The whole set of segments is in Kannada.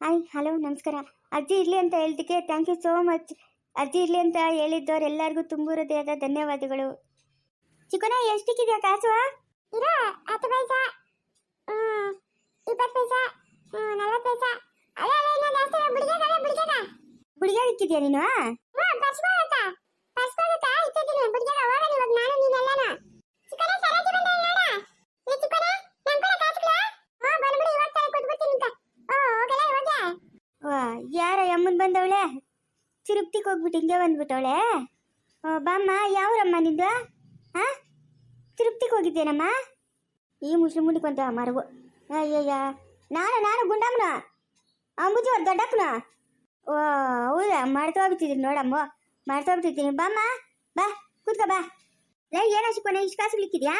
ಹಾಯ್ ಹಲೋ ನಮಸ್ಕಾರ. ಅಜ್ಜಿ ಇರಲಿ ಅಂತ ಹೇಳಿದ್ದಕ್ಕೆ ಥ್ಯಾಂಕ್ ಯು ಸೋ ಮಚ್ ಅಜ್ಜಿ ಇರಲಿ ಅಂತ ಹೇಳಿದ್ದವ್ರು ಎಲ್ಲರಿಗೂ ತುಂಬ ಹೃದಯದ ಧನ್ಯವಾದಗಳು. ಚಿಕ್ಕನ ಎಷ್ಟಿಕ್ಕಿದೆಯಾ ಕಾಸು? ಇರೋ ಹತ್ತು ಪೈಸಾ ಹ್ಮ್ ಇಪ್ಪತ್ತು ಪೈಸಾ ಹ್ಮ್ ನಲ್ವತ್ತು ಪೈಸಾ. ಅದೇ ಅದೇ ಇನ್ನೊಂದು ಜಾಸ್ತಿ ಬಿಡಿಗೆದ ಬಿಡಿಗೆದ ಗುಡಿಗೆ ಇಕ್ಕಿದ್ಯಾ ನೀನು ಹ್ಮ್ ಪರ್ಸ್ ಬರುತ್ತಾ ಪರ್ಸ್ ಬರುತ್ತಾ ಇಟ್ಟಿದ್ದೀನಿ ಬಿಡಿಗೆದ ಹೋಗೋಣ ಇವಾಗ ನಾನು ನೀನೆಲ್ಲನ ಚಿಕ್ಕನೆ ಸರಾಜಿ ಬಂದ ನೋಡ ಏ ಚಿಕ್ಕನೆ ನಮ್ ಕಡೆ ಕಾಸುಗಳ ಹ್ಮ್ ಬಂದ್ಬಿಡಿ ಇವಾಗ ತರ ಕೊಟ್ಬಿಡ್ತೀನಿ ಅಂತ ಓ ಹೋಗಲ್ಲ ಇವಾಗ ವಾ ಯಾರ ಅಮ್ಮನ್ ಬಂದವಳೆ ತಿರುಪ್ತಿಗೆ ಹೋಗ್ಬಿಟ್ಟು ಹಿಂಗೆ ಬಂದ್ಬಿಟ್ಟವಳೆ? ಓ, ಬಾಮ್ಮ, ಯಾವ್ರಮ್ಮ ನಿಂದು? ಹಾ ತಿರುಪ್ತಿಗೆ ಹೋಗಿದ್ದೇನಮ್ಮ? ಈ ಮುಸ್ಲಿಂ ಬಂದ ಮರವು ಅಯ್ಯಯ್ಯ, ನಾನು ನಾನು, ಗುಂಡಮ್ಮನ? ಅಂಬುಜಿ ಅವ್ರ ದೊಡ್ಡಪ್ಪನ? ಓ, ಹೌದಾ, ಮಾಡ್ತಾ ಹೋಗ್ಬಿಟ್ಟಿದ್ದೀನಿ ನೋಡಮ್ಮ. ಮಾಡ್ತಾ ಹೋಗ್ಬಿಟ್ಟಿದ್ದೀನಿ ಬಾಮ್ಮ, ಬಾ, ಕೂತ್ಕೋ, ಬಾ. ಲೇ, ಏನೋ ಕೊನೆ ಇಷ್ಟು ಕಾಸು ಲಿಕ್ಕಿದ್ಯಾ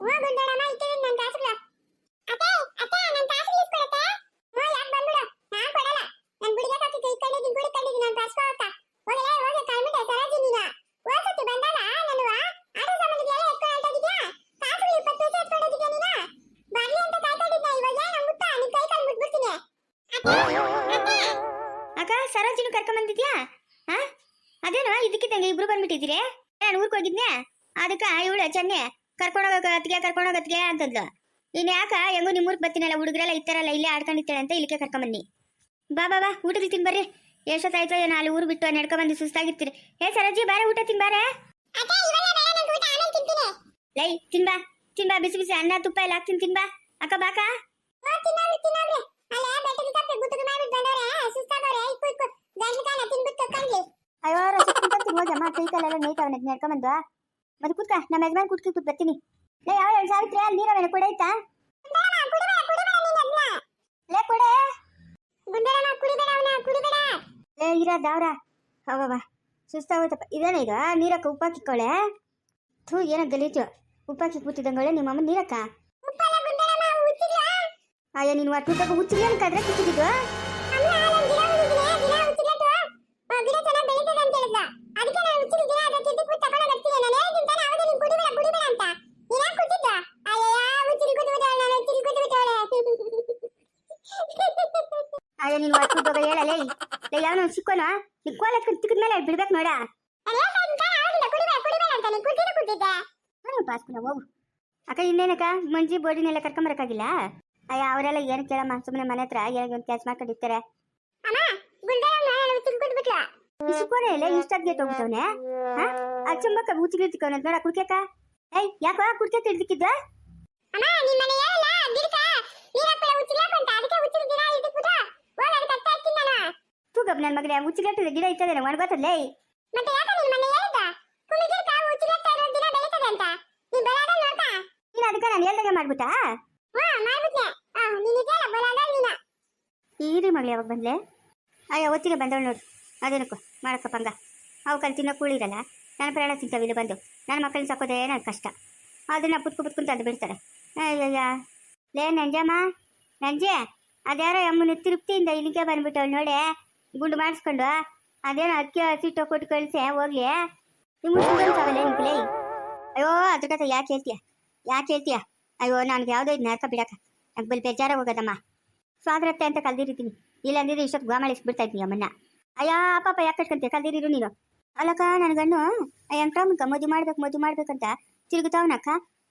ಹ್ಮ್ ಗುಂಡಣ್ಣಮ್ಮ ಇಟ್ಟಿದ್ದೀನಿ ನನ್ನ ಕಾಸುಗಳ ಅತ್ತೆ ಅತ್ತೆ ನನ್ನ ಕಾಸು ಇಸ್ಕೊಳತ್ತೆ ಹ್ಮ್ ಯಾಕೆ ಬಂದ್ಬಿಡು ನಾನ್ ಕೊಡಲ್ಲ ನನ್ ಬಿಡಿಗೆ ಹಾಕಿದ್ದು ಇಟ್ಕೊಂಡಿದ್ದೀನಿ ಗುಡಿ ಕಂಡಿದ್ದೀನಿ ನನ್ನ ಪರ್ಸ್ ಹೋಗ್ತಾ ಹೋಗಲೇ ಹೋಗಿ ಕಳ್ಬಿಟ್ಟೆ ಸರಾಜಿ ನೀನ ಹೋಗ್ಸತಿ ಬಂದಾಗ ನಾನು ಆಟೋ ಸಾಮಾನಿಗೆಲ್ಲ ಎತ್ಕೊಂಡು ಹೊರಟೋಗಿದ್ಯಾ ಕಾಸು ಇಪ್ಪತ್ತು ಪೈಸೆ ಎತ್ಕೊಂಡು ಹೋಗಿದ್ಯಾ ನೀನ ಬರ್ಲಿ ಅಂತ ಕಾಯ್ಕೊಂಡಿದ್ದೆ ಇವಾಗ ಏನ್ ಮುಟ್ಟ ನಿನ್ ಕೈ ಕಾಲು ಮುಟ್ಬಿಡ್ತೀನಿ ಅತ್ತೆ ಅತ್ತೆ ಅಕ್ಕ ಸರೋಜಿನ ಕರ್ಕೊಂಬಂದಿದ್ಯಾ? ಹಾ ಅದೇನೋ ಇದಕ್ಕಿದ್ದಂಗೆ ಇಬ್ರು ಬಂದ್ಬಿಟ್ಟಿದ್ದೀರಿ? ನಾನು ಊರ್ಗೆ ಹೋಗಿದ್ನೆ? ಅದಕ್ಕ ಇವಳು ಚೆನ್ನೆ ಕರ್ಕೊಂಡೋಗ ಅತ್ತಿಗೆ ಕರ್ಕೊಂಡೋಗತ್ತಿಗೆ ಅಂತಂದ್ಲು. ಇನ್ನು ಯಾಕ ಹೆಂಗೋ ನಿಮ್ಮ ಊರಿಗೆ ಬರ್ತೀನಲ್ಲ ಹುಡುಗರೆಲ್ಲ ಇತ್ತಾರಲ್ಲ ಇಲ್ಲೇ ಆಡ್ಕೊಂಡಿರ್ತಾಳೆ ಅಂತ ಇಲ್ಲಿಗೆ ಕರ್ಕೊಂಬನ್ನಿ. ಬಾ ಬಾ ಬಾ ಊಟ ತಿನ್ ಬರ್ರಿ ಎಷ್ಟೊತ್ತಾಯ್ತು ಏನೋ ಅಲ್ಲಿ ಊರು ಬಿಟ್ಟು ನಡ್ಕೊಂಬಂದು ಸುಸ್ತಾಗಿರ್ತೀರಿ. ಏ ಸರಜ್ಜಿ ಬಾರೆ ಊಟ ತಿನ್ ಬಾರೆ ಅತ್ತೆ ಇವಾಗ ಬೇಡ ಊಟ ಆಮೇಲೆ ತಿಂತೀನಿ. ಲೈ ತಿನ್ಬಾ ತಿನ್ಬಾ ಬಿಸಿ ಬಿಸಿ ಅನ್ನ ತುಪ್ಪ ಎಲ್ಲ ಹಾಕ್ತೀನಿ ತಿನ್ಬಾ. ಅಕ್ಕ ಬಾಕ? ಮಾಡ್ಬಿಟ್ಟು ಬಂದವ್ರೆ ಇಕ್ಕು ಇಕ್ಕು. ಗಂಟು ಕಾಲ ತಿನ್ಬಿಟ್ಟು ಕಕ್ಕಂಡ್ಲಿ ಅಯ್ಯೋ ಕೈ ಕಾಲೆಲ್ಲ ಮತ್ತೆ ಕೂತ್ಕ. ನಮ್ಮ ಯಜಮಾನ್ ಕುಟ್ಕಿ ಕೂತ್ ಬರ್ತೀನಿ. ಲೇ ಯಾವ ಎರಡು ಸಾವಿರ ಅಲ್ಲಿ ನೀರವೇನ ಕೊಡೈತಾ ಲೇ ಕುಡೆ. ಗುಂಡಣ್ಣ ಕುಡಿಬೇಡ ಅವನ ಕುಡಿಬೇಡ. ಲೇ ಇರ ದಾವ್ರ. ಅವವ ಸುಸ್ತಾಗೋಯ್ತಪ್ಪ. ಇದೇನ ಇದು ನೀರಕ್ಕ ಉಪ್ಪಾಕಿಕ್ಕೊಳ್ಳೆ ಥೂ ಏನೋ ಗಲೀಜು. ಉಪ್ಪಾಕಿ ಕೂತಿದ್ದಂಗೊಳೆ ನಿಮ್ಮ ಅಮ್ಮ ನೀರಕ್ಕ? ಅಯ್ಯೋ ನೀನು ಒಟ್ಟು ಹುಚ್ಚಿಗೆ ಅಂತ ಕದ್ರೆ ಕಿಚ್ಚಿದ್ದು ಅಯ್ಯೋ ನೀನು ಒಟ್ಟು ಹೋಗ ಹೇಳಲೇ ಯಾವನು ಸಿಕ್ಕೋನ ಈ ಕೋಲ ಮೇಲೆ ಬಿಡ್ಬೇಕು ನೋಡ. ಪಾಸ್ಕುಲ ಹೋಗು. ಅಕ್ಕ ಇನ್ನೇನಕ್ಕ? ಮಂಜಿ ಬೋರ್ಡಿನೆಲ್ಲ ಕರ್ಕೊಂಬರಕ್ಕಾಗಿಲ್ಲ ಅಯ್ಯ ಅವರೆಲ್ಲ ಏನು ಕೇಳಮ್ಮ ಸುಮ್ಮನೆ ಮನೆ ಹತ್ರ ಏನೋ ಒಂದು ಕೆಲಸ ನಾನು ಕೂತು ಬಿಟ್ಲ? ಇಸ್ಕೋನೆ ಇಲ್ಲ ಇಷ್ಟೊತ್ತಿಗೆ ತಗೋತವನೆ ಅಚ್ಚಂಬಕ್ಕ ಉಚ್ಚಿಗೆ ತಿಕ್ಕೋನ ನೋಡ ಕುಡ್ಕಕ್ಕ ಏಯ್ ಯಾಕೋ ಕುಡ್ಕೆ ತಿಳ್ದಿಕ್ಕಿದ್ದ ನಾನು ತೂಗಬ್ ನನ್ನ ಮಗನೇ ಉಚ್ಚಿಗೆಟ್ಟದ ಗಿಡ ಇರ್ತದೆ ಒಣಗೋತಲ್ಲೇ ಮತ್ತೆ ಯಾಕೆ ನಿಮ್ಮ ಮನೆ ಹೇಳಿದ್ದ ಗಿಡಕ ಹುಚ್ಚಿಲಾಗ್ತಾ ಇರೋ ದಿನ ಬೆಳೀತದೆ ಅಂತ. ನೀ ಬರೋದ ನೋಡ್ತಾ ನೀನು ಅದಕ್ಕೆ ನಾನು ಹೇಳ್ದಾಗೆ ಮಾಡ್ಬಿಟ್ಟಾ ಹಾ ಮಾಡ್ಬಿಟ್ನೆ ಆ ನೀನ್ ಇದೆಯಲ್ಲ ಬರೋದ ನೀನ ಈರಿ ಮಗಳು ಯಾವಾಗ ಬಂದ್ಲೆ? ಅಯ್ಯೋ ಒತ್ತಿಗೆ ಬಂದವಳು ನೋಡು. ಅದೇನಕ್ಕೋ ಮಾಡಕ್ಕ ಪಂಗ ಅವು ಕಲ್ ತಿನ್ನೋ ಕೂಳಿರಲ್ಲ ನನ್ನ ಪ್ರಾಣ ತಿಂತಾವೆ ಇಲ್ಲಿ ಬಂದು. ನನ್ನ ಮಕ್ಕಳನ್ನ ಸಾಕೋದೇ ನನ್ನ ಕಷ್ಟ. ಅದನ್ನ ಪುತ್ಕು ಪುಟ್ಕೊಂತ ಅದು ಬಿಡ್ತಾರೆ ಅಯ್ಯಯ್ಯ. ಲೇ, ನಂಜಮ್ಮ. ನಂಜೆ, ಅದ್ಯಾರೋ ಅಮ್ಮನ ತೃಪ್ತಿಯಿಂದ ಇಲ್ಲಿಗೆ ಬಂದ್ಬಿಟ್ಟವಳು ನೋಡಿ. ಗುಂಡು ಮಾಡಿಸ್ಕೊಂಡು ಅದೇನೋ ಅಕ್ಕಿ ಸಿಟ್ಟು ಕೊಟ್ಟು ಕಳಿಸಿ ಹೋಗ್ಲಿ ನಿಮ್ಮ ನಿಂಕಲೇ ಅಯ್ಯೋ, ಅದ್ರ ಕಥೆ ಯಾಕೆ ಹೇಳ್ತೀಯ? ಯಾಕೆ ಹೇಳ್ತೀಯ? ಅಯ್ಯೋ, ನನಗೆ ಯಾವುದೋ ಇದು ನರ್ಕ ಬಿಡಕ್ಕ. ನಂಗೆ ಬಲ್ ಬೇಜಾರ ಹೋಗೋದಮ್ಮ. ಸ್ವಾದ್ರತೆ ಅಂತ ಕಲ್ದಿರಿತೀನಿ. ಇಲ್ಲಾಂದಿದ್ರೆ ಇಷ್ಟೊತ್ತು ಗೋಮಾಳಿಸ್ ಬಿಡ್ತಾ ಇದ್ದೀನಿ ಅಮ್ಮನ್ನ. ಅಯ್ಯ, ಪಾಪ ಯಾಕೆ ಕಟ್ಕೊಂತೆ ಕಲ್ದಿರಿರು ನೀನು? ಅಲ್ಲಕ್ಕ ನನ್ನ ಗಣ್ಣು ಎಂಟ್ರಮ್ಮಕ್ಕ ಮದುವೆ ಮಾಡ್ಬೇಕು, ಮದುವೆ ಮಾಡ್ಬೇಕಂತ ತಿರುಗುತ್ತಾವನಕ್ಕ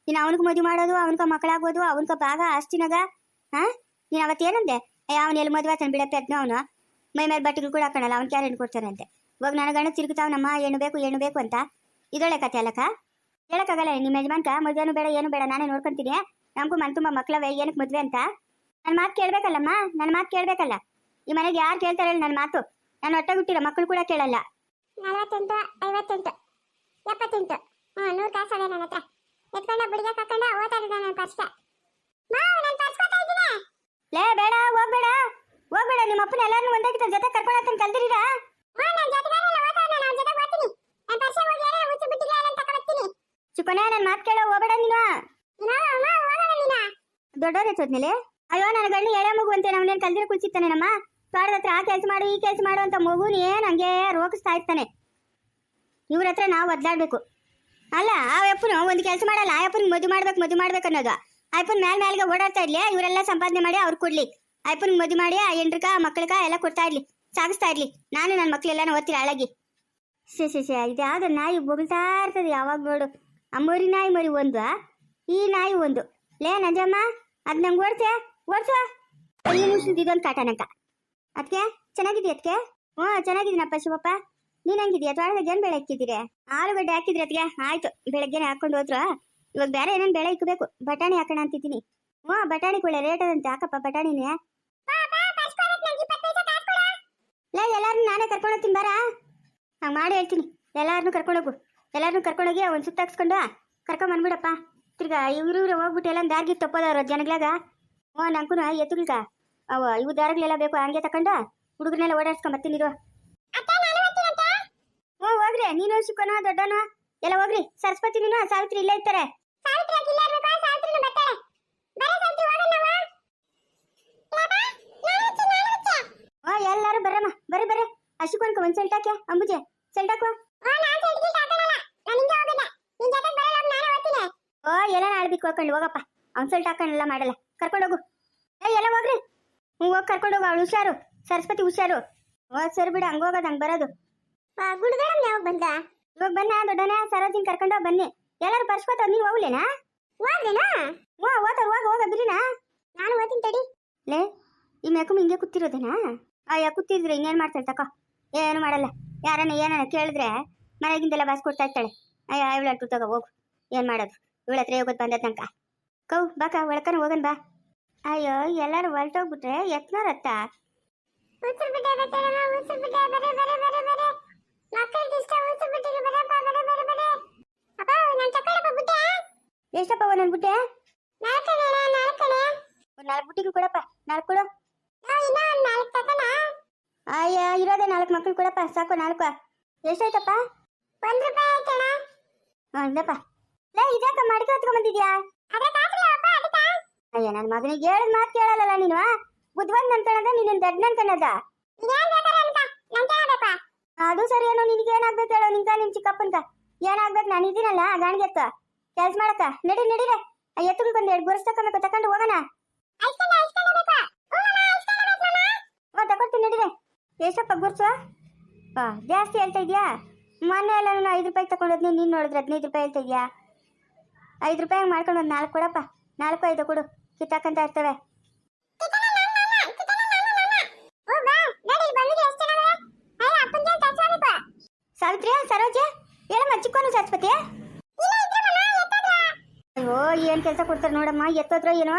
ನೀನು ಅವನಿಗೆ ಮದುವೆ ಮಾಡೋದು, ಅವನಿಗೆ ಮಕ್ಕಳಾಗೋದು ಅವನ್ಕ ಭಾಗ ಆಸ್ತಿನಾಗ ಹಾ ನೀನು ಅವತ್ತೇನಂದೆ? ಅಯ್ಯ, ಅವನು ಎಲ್ಲಿ ಮದುವೆ ಆತನ ಬಿಡಪ್ಪ ಅದ್ನ ಅವನು. ಮೈ ಮೇಲೆ ಬಟ್ಟೆಗಳು ಕೂಡ ಹಾಕೋಣಲ್ಲ, ಅವ್ನು ಕ್ಯಾರ ಹೆಣ್ಣು ಕೊಡ್ತಾರಂತೆ ಇವಾಗ ನನ್ನ ಗಂಡ ತಿರುಗುತ್ತಾವನಮ್ಮ ಹೆಣ್ಣು ಬೇಕು ಹೆಣ್ಣು ಬೇಕು ಅಂತ. ಇದೊಳ್ಳೆ ಕತೆ ಅಲ್ಲಕ್ಕ? ಹೇಳಕ್ಕಾಗಲ್ಲ ನಿಮ್ಮ ಯಜಮಾನ್ಕ ಮದುವೆನೂ ಬೇಡ, ಏನು ಬೇಡ, ನಾನೇ ನೋಡ್ಕೊಂತೀನಿ. ನಮಗೂ ಮನ್ ತುಂಬ ಮಕ್ಕಳವೇ ಏನಕ್ಕೆ ಮದುವೆ ಅಂತ? ನನ್ನ ಮಾತು ಕೇಳಬೇಕಲ್ಲಮ್ಮ? ನನ್ನ ಮಾತು ಕೇಳಬೇಕಲ್ಲ? ಈ ಮನೆಗೆ ಯಾರು ಕೇಳ್ತಾರೆ ನನ್ನ ಮಾತು? ನಾನು ಹೊಟ್ಟೆ ಹುಟ್ಟಿರೋ ಮಕ್ಕಳು ಕೂಡ ಕೇಳಲ್ಲ. ನಲವತ್ತೆಂಟು ಐವತ್ತೆಂಟು ಎಪ್ಪತ್ತೆಂಟು. ಹ್ಞೂ ನೂರು ಕಾಸು ಅವೆ ನನ್ನ ಹತ್ರ. ಎತ್ಕೊಂಡ ಬುಡಿಗೆ ಕಕ್ಕೊಂಡ ಓದ್ತಾ ಇದ್ದ ನನ್ನ ಪರ್ಸ್ಗೆ ನಾನು ಪರ್ಸ್ ಕೊಡ್ತಾ ಲೇ ಬೇಡ ಹೋಗ್ಬೇಡ. ಹೋಗ್ಬೇಡ ನಿಮ್ಮ ಅಪ್ಪನ ಎಲ್ಲಾರನ್ನೂ ಒಂದಾಗಿದ್ದ ಜೊತೆ ಕರ್ಕೊಂಡು ಹೋಗ್ತಾನೆ ಕಲ್ದಿರೀರಾ ಚಿಕ್ಕನೆ ನನ್ನ ಮಾತು ಕೇಳೋ ಹೋಗ್ಬೇಡ ನೀನು. ದೊಡ್ಡವ್ರ ಎತ್ತೋದ್ಮೇಲೆ ಅಯ್ಯೋ, ನನ್ನ ಗಂಡು ಎಳೆ ಮಗು ಅಂತ ನಮ್ಮನೇನು ಕಲ್ದಿರ ನಮ್ಮ? ತೋಟದ ಹತ್ರ ಆ ಕೆಲಸ ಮಾಡು, ಈ ಕೆಲಸ ಮಾಡು ಅಂತ ಮಗುನ ಏನು ಹಂಗೆ ರೋಗಿಸ್ತಾ ಇರ್ತಾನೆ. ಇವ್ರ ಹತ್ರ ನಾವು ಒದ್ಲಾಡ್ಬೇಕು. ಅಲ್ಲ, ಆ ಅಪ್ಪನು ಒಂದು ಕೆಲಸ ಮಾಡಲ್ಲ, ಆ ಅಪ್ಪನ ಮದುವೆ ಮಾಡ್ಬೇಕು ಮದುವೆ ಮಾಡ್ಬೇಕು ಅನ್ನೋದು. ಅಪ್ಪನ ಮ್ಯಾಲ್ ಮ್ಯಾಲ್ಗೆ ಓಡಾಡ್ತಾ ಇರ್ಲಿ, ಇವರೆಲ್ಲ ಸಂಪಾದನೆ ಮಾಡಿ ಅವ್ರು ಕೊಡ್ಲಿ. ಅಪ್ಪನ ಮದುವೆ ಮಾಡಿ, ಆ ಹೆಂಡ್ರಕ ಮಕ್ಕಳಕ ಎಲ್ಲ ಕೊಡ್ತಾ ಇರ್ಲಿ, ಸಾಗಿಸ್ತಾ ಇರ್ಲಿ. ನಾನು ನನ್ನ ಮಕ್ಕಳೆಲ್ಲ ಓದ್ತೀರ ಹಾಳಾಗಿ. ಸಿ ಸಿ ಇದು ಇದ್ಯಾವ್ದು ನಾಯಿ ಬೊಗಳ್ತಾ ಇರ್ತದೆ ಯಾವಾಗ ನೋಡು. ಅಮ್ಮೋರಿ ಮರಿ ನಾಯಿ ಮರಿ ಒಂದು ಈ ನಾಯಿ ಒಂದು. ಲೇ, ನಂಜಮ್ಮ ಅದ್ ನಂಗೆ ಓಡ್ಸೆ ಮುಸ್ಲಿದ್ ಇದೊಂದು ಕಾಟನಕ ಅದಕ್ಕೆ ಚೆನ್ನಾಗಿದೆಯಾ ಅದಕ್ಕೆ ಹ್ಞೂ, ಚೆನ್ನಾಗಿದ್ದೀನಪ್ಪ ಶಿವಪ್ಪ. ನೀನ್ ಹಂಗಿದ್ಯಾ? ತೋಟದಾಗ ಏನು ಬೆಳೆ ಹಾಕಿದ್ದೀರಿ ಆಲೂಗಡ್ಡೆ ಹಾಕಿದ್ರಿ ಅದಕ್ಕೆ ಆಯ್ತು, ಬೆಳಗ್ಗೆನೆ ಹಾಕೊಂಡು ಹೋದ್ರು. ಇವಾಗ ಬೇರೆ ಏನೇನು ಬೆಳೆ ಇಕ್ಕಬೇಕು ಬಟಾಣಿ ಹಾಕೋಣ ಅಂತಿದ್ದೀನಿ. ಹ್ಞೂ, ಬಟಾಣಿ ಕೂಡ ರೇಟ್ ಅದಂತೆ. ಹಾಕಪ್ಪ ಬಟಾಣಿನೇ. ಲೇ ಎಲ್ಲಾರನ್ನೂ ನಾನೇ ಕರ್ಕೊಂಡು ಹೋಗ್ತೀನಿ, ಬಾರ. ಹಂಗೆ ಮಾಡಿ ಹೇಳ್ತೀನಿ. ಎಲ್ಲಾರನ್ನೂ ಕರ್ಕೊಂಡೋಗು ಎಲ್ಲಾರನ್ನೂ ಕರ್ಕೊಂಡೋಗಿ ಒಂದು ಸುತ್ತ ಹಾಕ್ಸ್ಕೊಂಡು ಕರ್ಕೊಂಡ್ ಬಂದ್ಬಿಡಪ್ಪ. ತಿರ್ಗಾ ಇವ್ರು ಹೋಗ್ಬಿಟ್ಟು ಎಲ್ಲ ದಾರ್ಗಿ ತಪ್ಪೋದವ್ರು ಜನಗ್ಲಾಗ ಹ್ಞೂ ನಂಗೂ ಎತ್ತುಗಳ್ಗ. ಅವ ಇವು ದಾರಗಳೆಲ್ಲ ಬೇಕು ಹಂಗೆ ತಕೊಂಡು ಹುಡುಗರನ್ನೆಲ್ಲ ಓಡಾಡ್ಸ್ಕೊಂಡ್ ಬರ್ತೀನಿ ಇರು. ಹ್ಞೂ ಹೋಗ್ರಿ. ನೀನು ಶಿಕೋನ ದೊಡ್ಡನ ಎಲ್ಲ ಹೋಗ್ರಿ. ಸರಸ್ವತಿ ನೀನು ಸಾವಿತ್ರಿ ಇಲ್ಲೇ ಇರ್ತಾರೆ. ಓ ಎಲ್ಲಾರು ಬರಮ್ಮ. ಬರ್ರಿ ಬರ್ರಿ. ಅಶಿಕೋನ್ಕ ಒಂದ್ ಸೆಲ್ಟಾಕೆ ಅಂಬುಜೆ. ಸೆಲ್ಟಾಕೋ ಓ ಎಲ್ಲ ಆಡ್ಬೇಕು ಹಾಕೊಂಡು ಹೋಗಪ್ಪ. ಅವ್ನ್ ಸೆಲ್ಟ್ ಹಾಕೊಂಡೆಲ್ಲ ಮಾಡಲ್ಲ. ಕರ್ಕೊಂಡೋಗು ಏ ಎಲ್ಲ ಹೋಗ್ರಿ. ಹ್ಞೂ ಹೋಗಿ ಕರ್ಕೊಂಡೋಗು ಅವಳು ಹುಷಾರು. ಸರಸ್ವತಿ ಹುಷಾರು. ಓ ಸರಿ ಬಿಡು ಹಂಗೆ ಹೋಗೋದು ಹಂಗೆ ಬರೋದು. ಗುಡ್ಗಳನ್ನ ಯಾವಾಗ ಬಂದ? ಇವಾಗ ಬನ್ನ ದೊಡ್ಡನ ಸರೋಜಿನ ಕರ್ಕೊಂಡು ಬನ್ನಿ. ಎಲ್ಲರೂ ಬರ್ಸ್ಕೊತಾವ್ ನೀವು ಹೋಗ್ಲೇನಾ? ಹೋಗ್ಲೇನಾ? ಹ್ಞೂ ಓದ್ತಾರ ಹೋಗ ಹೋಗ ಬಿಡಿನಾ ನಾನು ಓದ್ತೀನಿ ತಡಿ. ಲೇ ಈ ಮೇಕಮ್ ಹಿಂಗೆ ಕೂತಿರೋದೇನಾ? ಅಯ್ಯ ಕೂತಿದ್ರೆ ಇನ್ನೇನು ಮಾಡ್ತಾಳೆ ತಕೋ. ಏನು ಮಾಡಲ್ಲ. ಯಾರನ್ನ ಏನನ್ನ ಕೇಳಿದ್ರೆ ಮನೆಗಿಂದೆಲ್ಲ ಬಸ್ ಕೊಡ್ತಾ ಇರ್ತಾಳೆ. ಅಯ್ಯ ಇವಳ ಅಂಟು ತಗೋ ಹೋಗು. ಏನು ಮಾಡೋದು? ಇವಳ ಹತ್ರ ಹೋಗೋದು ಬಂದ ತನಕ. ಕೌ ಬಾಕ ಒಳಕನ್ ಹೋಗನ್ ಬಾ. ಅಯ್ಯೋ ಎಲ್ಲರೂ ಹೊರಟೋಗ್ಬಿಟ್ರೆ ಎತ್ನೋರತ್ತ? ಎಷ್ಟಪ್ಪ ಒಂದೊಂದು ಬುಟ್ಟೆ? ನಾಲ್ಕಣೆ ನಾಲ್ಕಣೆ. ಒಂದು ನಾಲ್ಕು ಬುಟ್ಟಿಗೆ ಕೊಡಪ್ಪ ನಾಲ್ಕು ಕೊಡು. ಅಯ್ಯ ಇರೋದೇ ನಾಲ್ಕು ಮಕ್ಕಳು ಕೊಡಪ್ಪ ಸಾಕು ನಾಲ್ಕು. ಎಷ್ಟಾಯ್ತಪ್ಪ? ಒಂದು ರೂಪಾಯಿ ಆಯ್ತಣ್ಣ. ಹಾಂ ಇಲ್ಲಪ್ಪ. ಲೇ ಇದ್ಯಾಕ ಮಡಿಕೆ ಹೊತ್ಕೊಂಡ್ ಅದೇ ಅಪ್ಪ ಅದಕ್ಕೆ ಅಯ್ಯ ನನ್ನ ಮಗನಿಗೆ ಹೇಳಿದ ಮಾತು ಕೇಳಲ್ಲ ನೀನು ಬುದ್ಧಿವಂತ ಅನ್ಕೊಳ್ಳೋದ ನೀನು ದಡ್ಡ ಅನ್ಕೊಳ್ಳೋದ ನಂಗೆ ಅದು ಸರಿ ಏನೋ ನಿನಗೆ ಏನಾಗ್ಬೇಕು ಹೇಳೋ ನಿಂಕ ನಿಮ್ ಚಿಕ್ಕಪ್ಪನ್ಕ ಏನಾಗ್ಬೇಕು? ನಾನು ಇದೀನಲ್ಲ ಗಾಣಿಗೆತ್ತ ಕೆಲ್ಸ ಮಾಡಕ್ಕ? ನಡಿ ನಡಿರೆ ಎತ್ತುಗ್ ಬಂದು ಎರಡು ಗುರ್ಸ್ ತಕೊಂಬೇಕು ತಕೊಂಡು ಹೋಗೋಣ. ತಗೊಳ್ತೀನಿ ನಡಿರೆ ಎಷ್ಟಪ್ಪ ಗುರ್ಸು? ಜಾಸ್ತಿ ಹೇಳ್ತಾ ಇದ್ಯಾ? ಮೊನ್ನೆ ಎಲ್ಲ ನಾನು ಐದು ರೂಪಾಯಿ ತಗೊಂಡೋದ್ನಿ ನೀನು ನೋಡಿದ್ರೆ ಹದಿನೈದು ರೂಪಾಯಿ ಹೇಳ್ತಾ ಇದೆಯಾ? ಐದು ರೂಪಾಯಿ ಮಾಡ್ಕೊಂಡು ನಾಲ್ಕು ಕೊಡಪ್ಪ. ನಾಲ್ಕು, ಐದು ಕೊಡು. ಕಿತ್ತಾಕಂತ ಇರ್ತವೆ ಸಾವಿತ್ರಿ ಸರೋಜ ಹೇಳಮ್ಮ ಚಿಕ್ಕೋನು ಸರಸ್ವತಿ ಅಯ್ಯೋ, ಏನ್ ಕೆಲಸ ಕೊಡ್ತಾರೆ ನೋಡಮ್ಮ, ಎತ್ತೋದ್ರ ಏನೋ?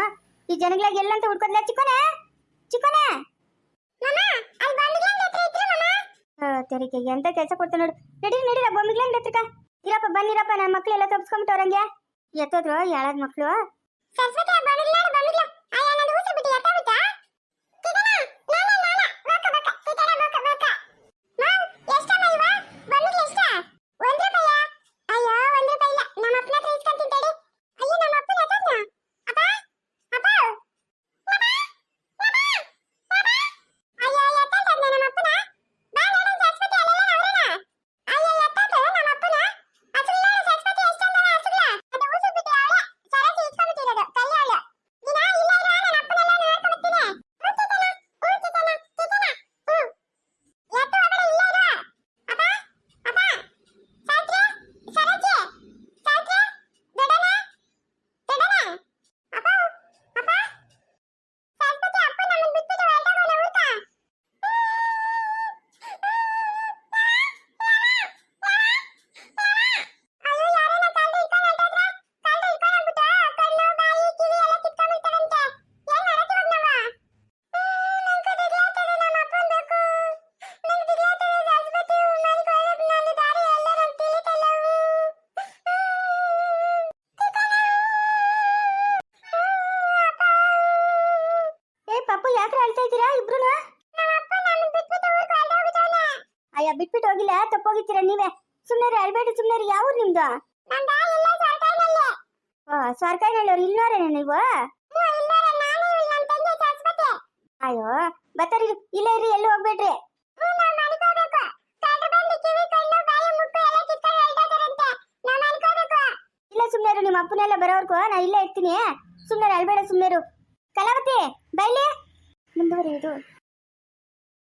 ಈ ಜನಗಳಿಗೆ ಎಲ್ಲಂತ ಹುಡ್ಕೋದ್ಲ ಚಿಕ್ಕೋನೆ? ಚಿಕ್ಕೋನೆ? ತೆರಿಗೆ ಎಂತ ಕೆಲಸ ಕೊಡ್ತಾರೆ ನೋಡು. ನಡೀರಿ ನಡೀರ ಬೊಮ್ಮಿಗ್ಲಂಗ್ ಹತ್ರಕ. ಇರಪ್ಪ, ಬನ್ನಿರಪ್ಪ ನನ್ನ ಮಕ್ಳು ಎಲ್ಲ ತಪ್ಸ್ಕೊಂಬಿಟ್ಟವ್ರಂಗೆ ಎತ್ತೋದ್ರು, ಯಾಳದ್ ಮಕ್ಳು? ಬಿಟ್ಬಿಟ್ಟು ಹೋಗಿಲ್ಲ ತಪ್ಪೋಗಿತ್ತೀರ ನೀವೇ? ಸುಮ್ಮನೆ ಅಳ್ಬೇಡಿ ಸುಮ್ಮನೆ ಯಾವ ಊರು ನಿಮ್ದು? ಓ ಸ್ವರ್ಕಾಯಿನಳ್ಳವ್ರು ಇಲ್ನೋರೇನ ನೀವು? ಅಯ್ಯೋ ಬತ್ತಾರಿ ಇಲ್ಲೇ ಇರ್ರಿ ಎಲ್ಲೂ ಹೋಗ್ಬೇಡ್ರಿ? ಇಲ್ಲ ಸುಮ್ಮನೆ ನಿಮ್ಮ ಅಪ್ಪನೆಲ್ಲ ಬರೋರ್ಗು ನಾ ಇಲ್ಲೇ ಇರ್ತೀನಿ. ಸುಮ್ಮನೆ ಅಳ್ಬೇಡ ಸುಮ್ಮನೆ ಕಲಾವತಿ ಬೈಲಿ. ಮುಂದುವರಿಯೋದು.